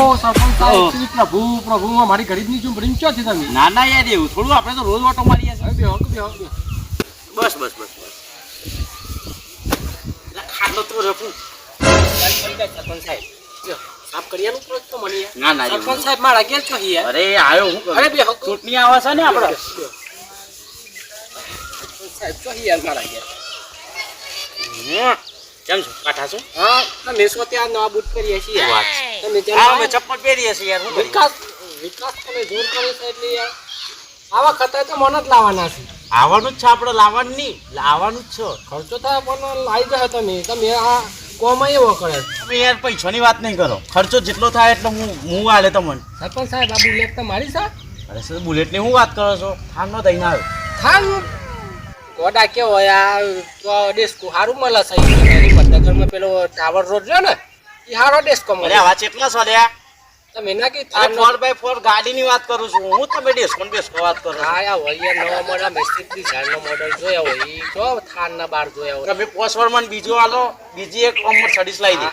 શ્રી પ્રભુ પ્રભુ મારી ગરીબની ભરીને ક્યાં છે તમે? ના ના યાર એવું થોડું આપણે તો રોજ ઓટો મારીએ છીએ. બેહો બેહો બેહો. બસ બસ બસ બસ. ખાટલો તો રખું. સરપંચ સાહેબ સાફ કરિયાનું કરો છો મને. ના ના સરપંચ સાહેબ મારા ઘેર છો યાર અરે આવ્યો હું? અરે બેહો ચૂંટણી આવે છે ને આપણે. સાહેબ છો યાર મારા ઘેર. હમ. કેમ છો? કાઠા છો? હા તમે શું ત્યાં નવા બૂટ કરીએ છીએ. વાત અમે ચપ્પલ પહેરીએ છીએ યાર વિકાસ વિકાસ તમે જોર કરો છો એટલે યાર. આવા ખતર તો મને જ લાવવાના છે. આવવાનું જ છે આપણે લાવવાનું નહીં. લાવવાનું જ છે. ખર્ચો થાય પણ લાવી જાય તમે. તમે આ કોમાં એવો કરે તમે યાર પૈસાની વાત નહીં કરો. ખર્ચો જેટલો થાય એટલો હું હું આલે તમને. સરપંચ સાહેબ આ બુલેટ તમારી સાહેબ અરે સર બુલેટની હું વાત કરો છો? થાનનો દઈને આવ્યો થાન? ગોડા કેવો આ તો ડિસ્કો સારું મળે છે. મધ્યગરમાં પેલો ટાવર રોડ રહ્યો ને એ સારો ડેસ્કો અરે મળે એટલા સોલ્યા તમે ના કી અરે ફોર બાય ફોર ગાડીની વાત કરું છું. હું તમે ડેસ્કો ને બેસ્કો વાત કરો હા આ હોય નવા મોડલ મેસ્ટિક ડિઝાઇનનો મોડલ જોયા હોય ઈ જો થાન ના બાર જોયા હોય. તમે પોસવરમાં બીજો આલો બીજી એક અમર સડીસ લાવી દે.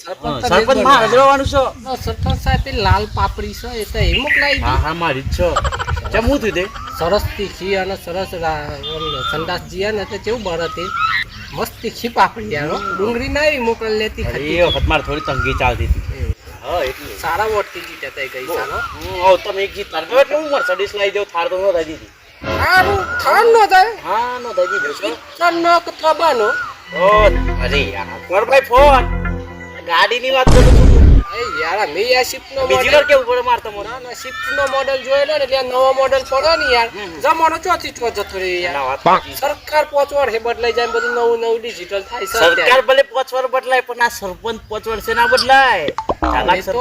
સરપંચ સરપંચમાં હજરવાનું છો? સરપંચ સાહેબ પેલી લાલ પાપડી છે એ તો એ મોકલાઈ હા હા મારી જ છો. કેમ હું થયું તે? સરસ તીખી અને સરસ સંદાસ જીયા ને તે કેવું તે મસ્ત છીપા પડી યાર. ડુંગળી ના આવી મોકલ લેતી એ વખત મારે થોડી તંગી ચાલતી હતી. હા. એટલે. સારા વોટથી જીત્યા તા એ ગઈ સારો. હો. તમે એક ગીત તારતો એટલે હું મર્સિડીઝ લાવી દઉં થાર તો નો દાદી દીધી સારું થાર નો થાય? હા નો દાદી દીધી થાર નો કે ત્રબાનો ઓ અરે યાર ફોર બાય ફોર ગાડીની વાત કરું છું. યાર આ આ શિફ્ટ નો બીજી વાર કેવું પડે મારે તમારે? ના ના શિફ્ટ નો મોડલ જોયેલો ને એટલે નવો મોડલ પડ્યો ને યાર. જમાનો ચોથી ચો જતો રહે યાર. સરકાર પાંચ વર્ષે બદલાઈ જાય બધું નવું નવું ડિજિટલ થાય સરકાર ભલે પાંચ વાર બદલાય પણ આ સરપંચ પાંચ છે ના બદલાય. ચાલાક તો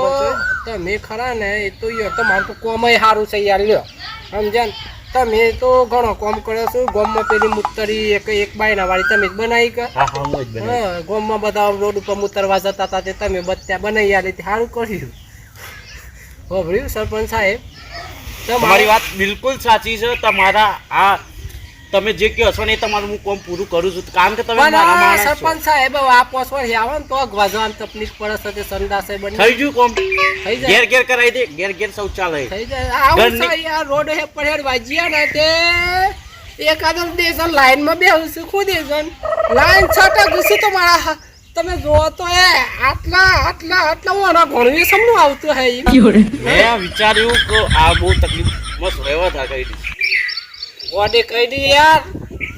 ખરા ને એ તો યો તમારું તો કોમય સારું છે યાર લ્યો. સમજ્યા ને? તમે તો ઘણો કોમ કર્યો છો. ગોમમાં પેલી મુતરી એક એક બાયના વાળી તમે જ બનાવી કે? હા હા હું જ બનાવી. ગોમમાં બધા રોડ ઉપર મુતરવા જતા હતા તે તમે બત્યા બનાવી આલી એટલે સારું કર્યું. હોભળ્યું સરપંચ સાહેબ તમારી વાત બિલકુલ સાચી છે. તમારા આ તમે જે કહો છો ને એ તમારું હું કોમ પૂરું કરું છું. કારણ કે તમે મારા માણસ છો. સરપંચ સાહેબ આ પોસ વર્ષે આવે ને તો ગવાજવાની તકલીફ પડે છે તે બની. થઈ ગયું કોમ? થઈ જાય. ઘેર ઘેર કરાવી દે. ઘેર ઘેર શૌચાલય. થઈ જાય. આવું છે યાર રોડ હે પડેડ વાજ્યા ને તે એકાદો દેશન લાઈનમાં બેહું છું ખુદ દેશન લાઈન છટા ઘૂસી તો મારા તમે જોવો તો એ આટલા આટલા આટલા ઓના ઘણું સમનું આવતું હે. મેં વિચાર્યું કે આ બહુ તકલીફ મસ્ત રહેવા થા કરી દીધી. ગોડે કહી દી યાર.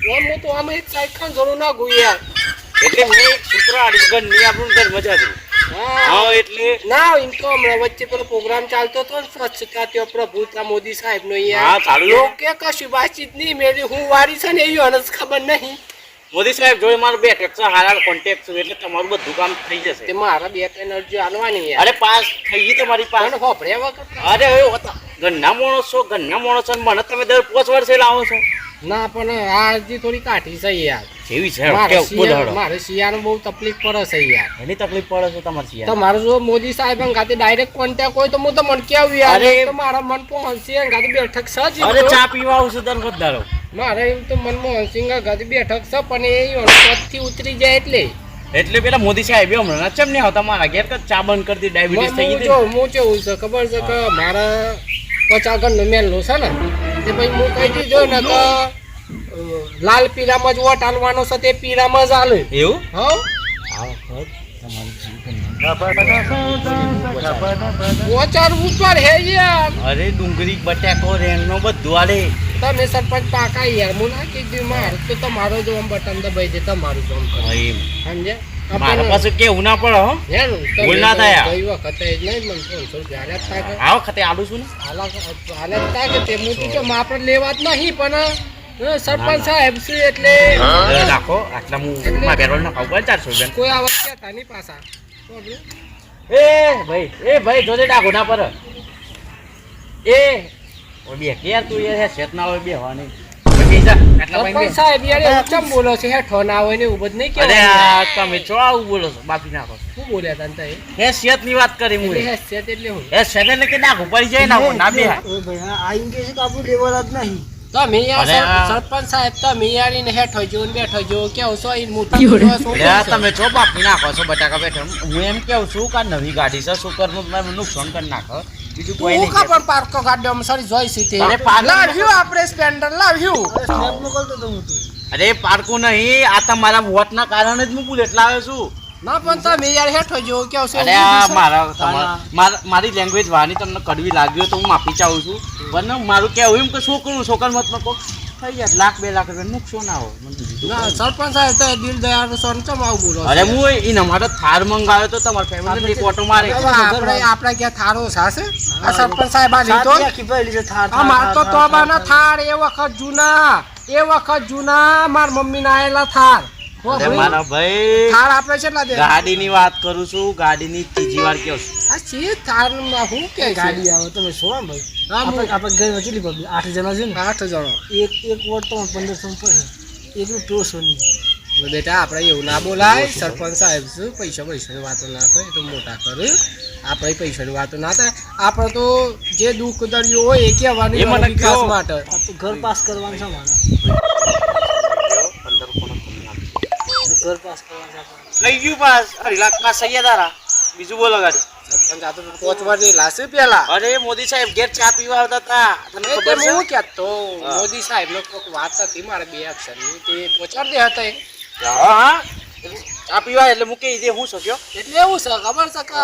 ઓમ હું તો આમ એક ખાન જરૂર ના ગયું યાર. એટલે મેં સૂત્ર આડી ની આપણું ઘર મજા કરી. હા. એટલે ના એમ તો હમણાં વચ્ચે પેલો પ્રોગ્રામ ચાલતો હતો સ્વચ્છતા ત્યાં પ્રભુતા મોદી સાહેબ નો હા, ચાલુ કે કશું વાતચીત નહીં મેરી હું વારી છે ને એવી અનસ ખબર નહીં. મોદી સાહેબ જોડે મારો બે ટેક્સ હારા કોન્ટેક્ટ એટલે તમારું બધું કામ થઈ તે જશે મારા બે ત્રણ અરજી આલવાની અરે પાસ થઈ ગઈ તમારી પાસ. હોભળે વખત અરે હવે ઘરના માણસ ઘરના માણસો મને તમે દર પાંચ વર્ષે લાવો છો. ના પણ આ અરજી થોડી કાઠી છે યાર. જેવી છે મારે શિયાળો બહુ તકલીફ પડે છે યાર. એની તકલીફ પડે છે તમારે શિયાળ. તમારો જો મોદી સાહેબ ખાતે ડાયરેક્ટ કોન્ટેક્ટ હોય તો હું તો મન કેવું યાર. તો મારા મન પહોંચી ખાતે બેઠક છે અરે ચા પીવા આવું છું દર વધારો મારે એમ તો મનમોહન સિંહ અંગાથી બેઠક છે પણ એ પદથી ઉતરી જાય એટલે. એટલે પેલા મોદી સાહેબ હમણાં ચમ નહીં આવતા મારા ઘેર ચા બંધ કરી દી ડાયાબિટીસ થઈ ગઈ હું કેવું છે ખબર છે કે મારા પચાસ ઘરનો મેલનો છે ને તે પછી હું કહી દીધો ને કે લાલ પીળામાં જ વોટ હાલવાનો છે તે પીળામાં જ હાલે એવું? હો આ વખત તમારું પોચાર ઉપર હે યાર અરે ડુંગળી બટાકો રેણનો બધું આલે. તમે સરપંચ પાકા યાર હું ના કીધું માર તો તમારો જો આમ બટન દબાઈ દે તમારું જો એમ. સમજે મારા પાસે કેવું ના પડે હો. ભૂલ ના થાય. ગઈ વખતે જ નહીં મને ત્રણસો રૂપિયા કે. આ વખતે આલું છું ને. હાલા- હાલા જ કે તે તો જો આપણે લેવા જ નહીં પણ સરપંચ સાહેબ છે એટલે રાખો આટલા હું મારા બેરોલ ના ખાવ ચારસો કોઈ આ વખતે થાય નહીં પાછા? એ ભાઈ એ ભાઈ જોજે ડા ના પર. એ ઓ બે કે યાર તું એ શેત ના હોય બે. હવાની હેઠો ના હોય ને એવું બધું નહીં અરે કહેવાય આ તમે છો આવું બોલો છો? બાપી નાખો શું બોલ્યા તા એટલે એટલે એટલે સરપંચ સાહેબ એને હેઠો જો ને બેઠો જો કેવું છો? ઈ મોટું યોરે. શું એટલે આ છે? તમે ચો બાપી નાખો છો બટાકા બેઠો. હું એમ કેવું છું કે નવી ગાડી છે સુપરનું તમે નુકસાન કરી નાખો. બીજું કોઈ તું નહીં કા પાર્કો ગાડીઓમાં સરી તે? અરે લાવ્યું આપણે સ્પેન્ડર લાવ્યું. સ્નેપ મોકલતો તો હું તું. અરે પારકું નહીં આ તમારા વોટના કારણે જ હું બુલેટ લાવ્યો છું. ના પણ તમે યાર હેઠો જો કે આવશે અરે આ મારા તમારા- મારી લેંગ્વેજ વાની તમને કડવી લાગ્યો તો હું માફી ચાહું છું. પણ મારું કહેવું એમ કે છોકરું છોકરા મત મકો થઈ જાય લાખ બે લાખ રૂપિયા નુકસાન આવો ના સરપંચ સાહેબ તો દિલ દયાળ સોન ચમ આવું બોલો અરે હું એના માટે થાર મંગાવ્યો તો તમારા ફેમિલી એક ઓટો મારે. આપણે આપણે ક્યાં થારો સાસે? આ સરપંચ સાહેબ આ લીધો? આ માર તો તોબાના થાર, એ વખત જૂના એ વખત જૂના માર મમ્મી ના આયેલા થાર. મારા ભાઈ થાર આપણે કેટલા દે. ગાડીની વાત કરું છું ગાડીની ત્રીજી વાર કહું છું. આ શી થાર હું કે ગાડી ગાડી આવે તમે શું આમ ભાઈ? આપણે આપણે ગઈ કેટલી પબ્લિક આઠ જણા છે ને? આઠ જણો. એક એક વોટ તો પંદરસો પડે. એકલું ટોસો નહીં બેટા આપણે એવું ના બોલાય. સરપંચ સાહેબ શું? પૈસા પૈસાની વાતો ના થાય. તો મોટા કરે. આપણે પૈસાની વાતો ના થાય. આપણે તો જે દુઃખ દરિયો હોય એ કહેવાનું એ વિકાસ માટે. ઘર પાસ કરવાનું છે મારે. ઘર પાસ કરવાનું લઈ ગયું પાસ. અઢી લાખ પાસ થઈ તારા. બીજું બોલો ગાડી. સરપંચ આ તો પહોંચવા દેલા છે પેલા. અરે મોદી સાહેબ ઘેર ચા પીવા આવતા હતા. તને ખબર છે? હું કહેતો હા. મોદી સાહેબ નો કોઈક વાત હતી મારે બે અક્ષરની તે પહોંચાડી દે હતા. હા હા. ચા પીવા એટલે મૂકી દે હું શક્યો એટલે એવું છે ખબર છે કે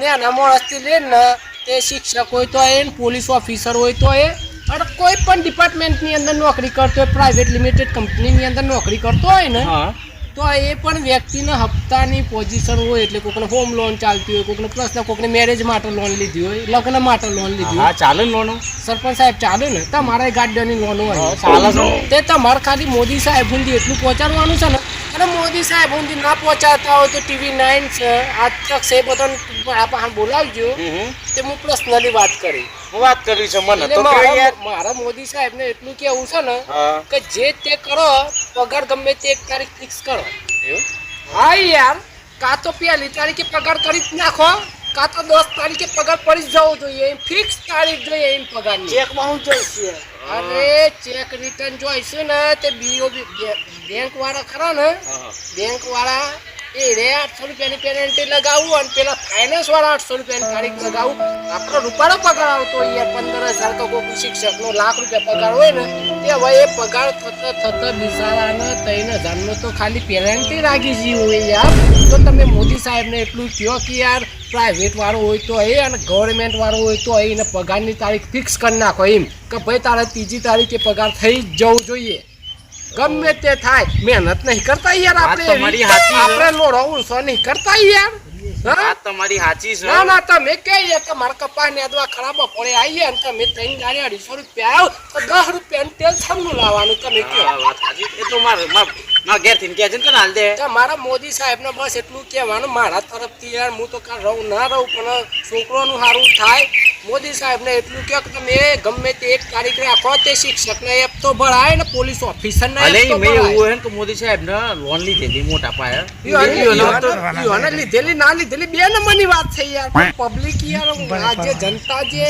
નાના માણસથી લઈને ને તે શિક્ષક હોય તો એ પોલીસ ઓફિસર હોય તો એ અને કોઈ પણ ડિપાર્ટમેન્ટની અંદર નોકરી કરતો હોય પ્રાઇવેટ લિમિટેડ કંપનીની અંદર નોકરી કરતો હોય ને હા. તો એ પણ વ્યક્તિને હપ્તાની પોઝિશન હોય એટલે કોકને હોમ લોન ચાલતી હોય કોકને પ્રશ્ન કોકને મેરેજ માટે લોન લીધી હોય લગ્ન માટે લોન લીધી હોય. ચાલે લોનો સરપંચ સાહેબ ચાલે ને? તમારા ગાડીઓની લોન હોય. ચાલે. તે તમારે ખાલી મોદી સાહેબ સુધી એટલું પહોંચાડવાનું છે ને? અને મોદી સાહેબ હું ના પહોંચાડતા હોય તો ટીવી નાઇન છે આજ તક છે આપણે બોલાવજો. તે હું પર્સનલી વાત કરી. હું વાત કરી છે મને તો મારા મોદી સાહેબ ને એટલું કેવું છે ને કે જે તે કરો પગાર ગમે તે એક તારીખ ફિક્સ કરો. હા યાર કાં તો પહેલી તારીખે પગાર કરી જ નાખો કાં તો દસ તારીખે પગાર પડી જવો જોઈએ. ફિક્સ તારીખ જોઈએ એમ પગારની. ચેકમાં હું જોઈશું અરે ચેક રિટર્ન જોઈશું ને તે બીઓ બેંક વાળા ખરા ને? બેંક વાળા એ રે આઠસો રૂપિયાની પેનલ્ટી લગાવું અને પેલા ફાઇનાન્સ વાળા આઠસો રૂપિયાની તારીખ લગાવું. આપણો રૂપાળો પગાર આવતો યાર પંદર હજાર તો કોઈ શિક્ષકનો લાખ રૂપિયા પગાર હોય ને તે હવે એ પગાર થતા થતા બિચારાને ત્રણ હજારનો તો ખાલી પેનલ્ટી લાગી ગઈ હોય યાર. તો તમે મોદી સાહેબને એટલું કહો કે યાર પ્રાઇવેટ વાળો હોય તો એ અને ગવર્મેન્ટ વાળો હોય તો એને પગારની તારીખ ફિક્સ કરી નાખો એમ. કે ભાઈ તારે ત્રીજી તારીખે પગાર થઈ જ જવું જોઈએ. ગમે તે થાય મહેનત નહીં કરતા યાર આપણે. આપણે લોડો ઊંચો નહીં કરતા યાર? વાત તમારી સાચી છે ના ના તમે કહીએ કે મારા કપા ને અદવા ખરાબ પડે આવીએ અને તમે ત્રણ ગાડી અઢીસો રૂપિયા આવ તો દસ રૂપિયા તેલ સામનું લાવવાનું તમે કે વાત સાચી. એ તો મારે માર- ઘેરથી ને કહે છે ને હાલ દે. મારા મોદી સાહેબ ને બસ એટલું કહેવાનું મારા તરફથી યાર હું તો કાં રહું ના રહું પણ છોકરોનું સારું થાય. મોદી સાહેબ ને એટલું કહો કે તમે ગમે તે એક તારીખ રાખો તે શિક્ષક ને એપ તો ભરાય ને પોલીસ ઓફિસરને અલે મે એવું હે કે મોદી સાહેબ ને લોન લીધેલી મોટા પાયે. લીધેલી ના લીધેલી બે નંબરની વાત છે યાર. પબ્લિક યાર આજે જનતા જે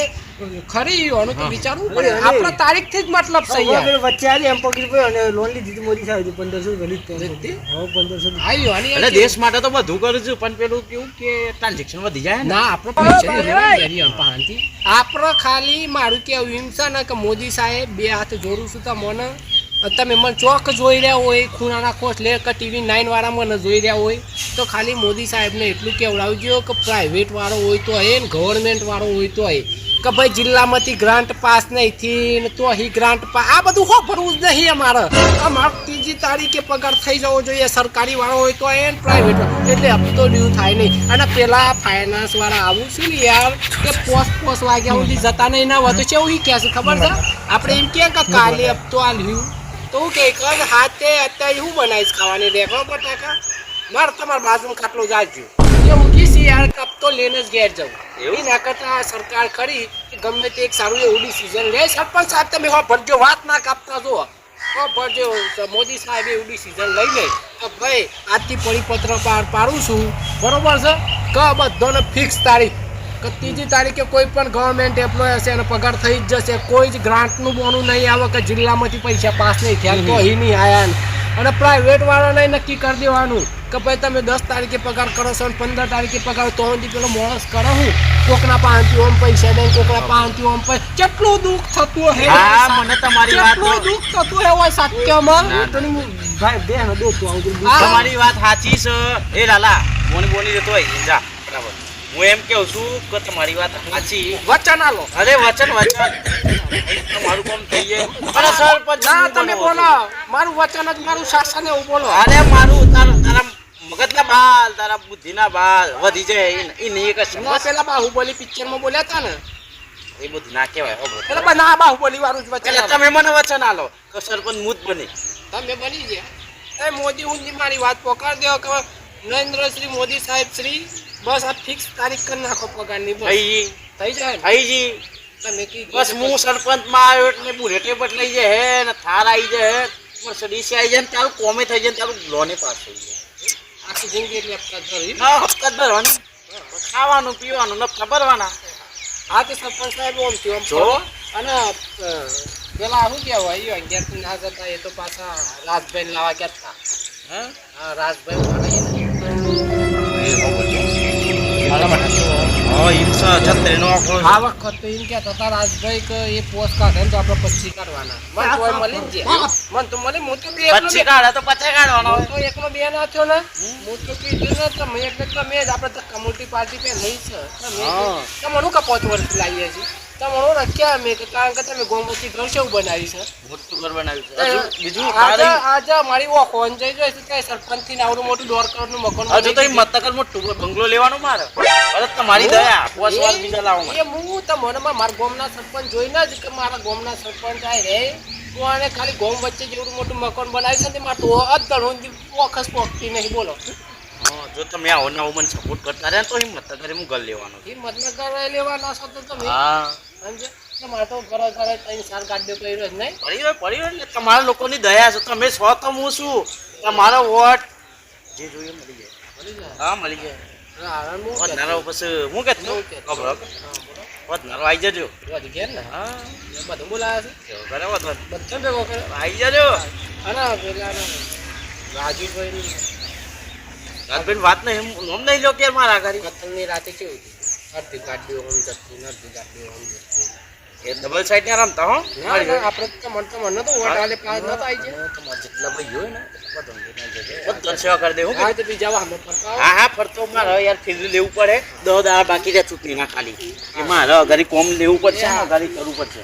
ખરી એનું તો વિચારવું પડે. આપણે તારીખથી જ મતલબ છે યાર. વચ્ચે આવી એમ પકડી પડ્યો અને લોન લીધી હતી મોદી સાહેબ પંદરસો ગણી લીધી? હવે પંદરસો આ અને એટલે દેશ માટે તો બધું કરું છું પણ પેલું કેવું કે ટ્રાન્ઝેક્શન વધી જાય ના? આપણે પૈસા આપણે ખાલી મારું કેવું એમ છે ને કે મોદી સાહેબ બે હાથ જોડું છું તો મને તમે મને ચોક જોઈ રહ્યા હોય, ખૂણાના કોસ લે કે ટીવી નાઇન વાળા મને જોઈ રહ્યા હોય, તો ખાલી મોદી સાહેબને એટલું કહેવડાવજો કે પ્રાઇવેટ વાળો હોય તો હે ને ગવર્મેન્ટ વાળો હોય તો હે. કે ભાઈ જિલ્લામાંથી ગ્રાન્ટ પાસ નહીં થી તો અહીં ગ્રાન્ટ પાસ આ બધું હો ભરવું જ નહીં અમારે. અમારે ત્રીજી તારીખે પગાર થઈ જવો જોઈએ, સરકારી વાળો હોય તો એ પ્રાઇવેટ એટલે હપ્તો ડ્યુ થાય નહીં. અને પેલા ફાઇનાન્સ વાળા આવું છું ને યાર, કે પોસ્ટ પોસ વાગ્યા સુધી જતા નહીં ના હોય તો એવું કહે છે ખબર છે? આપણે એમ કે કાલે હપ્તો આલ્યું? તો કે કર હાથે અત્યારે હું બનાવીશ ખાવાની રેખો બટાકા મારે તમારા બાજુમાં ખાટલો જાજો એ ઊંઘી છે યાર કપતો લઈને જ ઘેર જવું એવી? ના કરતા સરકાર ખરી કે ગમે તે એક સારું એવું ડિસિઝન લે. સરપંચ સાહેબ તમે હો ભરજો વાત ના કાપતા જો હો ભરજો મોદી સાહેબ એવું ડિસિઝન લઈ લે. તો ભાઈ આજથી પરિપત્ર પાર પાડું છું. બરોબર છે? ક બધોને ફિક્સ તારીખ. કે ત્રીજી તારીખે કોઈ પણ ગવર્મેન્ટ એમ્પ્લોય હશે એનો પગાર થઈ જ જશે. કોઈ જ ગ્રાન્ટનું બોનું નહીં આવે કે જિલ્લામાંથી પૈસા પાસ નહીં થયા તો અહીં નહીં આવ્યા અને પ્રાઇવેટ વાળાને નક્કી કરી દેવાનું કે ભાઈ તમે દસ તારીખે પગાર કરો છો અને પંદર તારીખે પગાર તો સુધી પેલો માણસ કરો હું? કોકના પાંચથી ઓમ પૈસા દે કોકના પાંચથી ઓમ પૈસા. કેટલું દુઃખ થતું હે? મને તમારી વાત કેટલું દુઃખ થતું હે હોય સત્યમાં ભાઈ બે ને દો તું આવું તમારી વાત સાચી છે. એ લાલા બોની બોની જતો હોય જા બરાબર. હું એમ કહું છું કે તમારી વાત સાચી. વચન આલો. અરે વચન વચન. તમારું કામ થઈ જાય. અરે સરપંચ ના તમે બોલો? મારું વચન જ મારું શાસન એવું બોલો. અરે મારું તારા તારા મગજના બાલ તારા બુદ્ધિના બાલ વધી જાય. એ નહીં જ ના પેલા બાહુબલી પિક્ચરમાં બોલ્યા હતા ને? એ બધું ના કહેવાય એટલે બા- ના બાહુબલી વાળું જ વચન તમે મને વચન આલો કે સરપંચ મુદ બની? તમે બની ગયા. એ મોદી હું મારી વાત પોકાર દો કે નરેન્દ્ર શ્રી મોદી સાહેબ શ્રી બસ આ ફિક્સ તારીખ કરી નાખો પગારની બસ. થઈ જાય ને? થઈ જી તમે બસ હું સરપંચમાં આવ્યો એટલે બુલેટે બદલાઈ જાય હે ને થાર આવી જાય હે. મર્સિડીસ આવી જાય ને તારું કોમે થઈ જાય ને તારું લોને પાસ થઈ જાય. આખી જિંદગી એટલે હપ્તા ભરી ના હપ્તા ભરવાની. ખાવાનું પીવાનું નફા ભરવાના. હા તે સરપંચ સાહેબ ઓમ થયું આમ જો. અને પેલા શું કહેવાય એ અગિયાર ના જતા એ તો પાછા રાજભાઈ લાવા ગયા હતા? હા? રાજભાઈ આ વખત તો એમ કહેતા હતા રાજભાઈ કે એ પોસ્ટ કાઢે ને તો આપણે પચ્ચી કાઢવાના. મને તોય મળી જ જાય તો મળી હું તો બે એકલો પછી બે- કાઢે તો પછી કાઢવાનો તો એકલો બે ના થયો ને. હું તો કીધું ને તમે એટલે તમે જ આપણે કમ્યુનિટી પાર્ટી પે નહીં છે. તમે હા. તમારું કા પાંચ વર્ષ લાવીએ છીએ? તમારું રખ્યા કે કારણ કે તમે ગોમતી ઘર કેવું બનાવી છે? મોટું ઘર બનાવ્યું છે. બીજું આજે મારી ઓખો જઈ છે કે સરપંચથી આવડું મોટું દોઢ કરોડનું મકાન હજુ તો મતકર મોટું બંગલો લેવાનો મારે. અરે તમારી દયા પોસ વાર બીજા લાવો એ હું તમને મારા ગોમના સરપંચ જોઈને જ કે મારા ગોમના સરપંચ આ રે. તો આને ખાલી ગોમ વચ્ચે જેવડું મોટું મકાન બનાવ્યું છે ને તેમાં તો હું ઓખસ પોખતી નહીં બોલો. જો તમે આવો ને ઉમન મને સપોર્ટ કરતા રહ્યા ને તો હિંમત કરે હું ઘર લેવાનો એ મતલબ લેવાના છો તો તમે? હા. સમજે તો મારે તો ઘરે ઘરે ત્રણ ચાર ગાડીઓ કર્યો જ નહીં. પડી હોય પડી હોય એટલે તમારા લોકોની દયા છે. તમે છો તો હું છું. તમારો વોટ જે જોઈએ મળી જાય. મળી જાય? હા મળી જાય. વધનારો પછી હું કે ખબર. વધનારો આવી જજો. વધી ઘેર ને? હા. બધું બોલાવે છે? ઘરે વધો બધા ભેગો કર્યો આવી જજો. અને પેલા ને. રાજુભાઈ બેન વાત નહીં નોમ નહીં લો કે મારા ઘરે. કતલની રાતે કેવું અડધી ગાડી ઓમ જતી અડધી ગાડી ઓમ જતી એ ડબલ સાઈડ ને રમતા હો આપણે તો મન તો મન તો વોટ આલે ન તો આવી જાય જેટલા ભાઈ હોય ને હા તો બીજા વાહમાં ફરતા હા ફરતો મારે યાર ફિલ્ડ લેવું પડે. દો દાડા બાકી રહ્યા ચૂંટણીના ખાલી. એ મારે ઘરે કોમ લેવું પડશે ઘરે કરવું પડશે.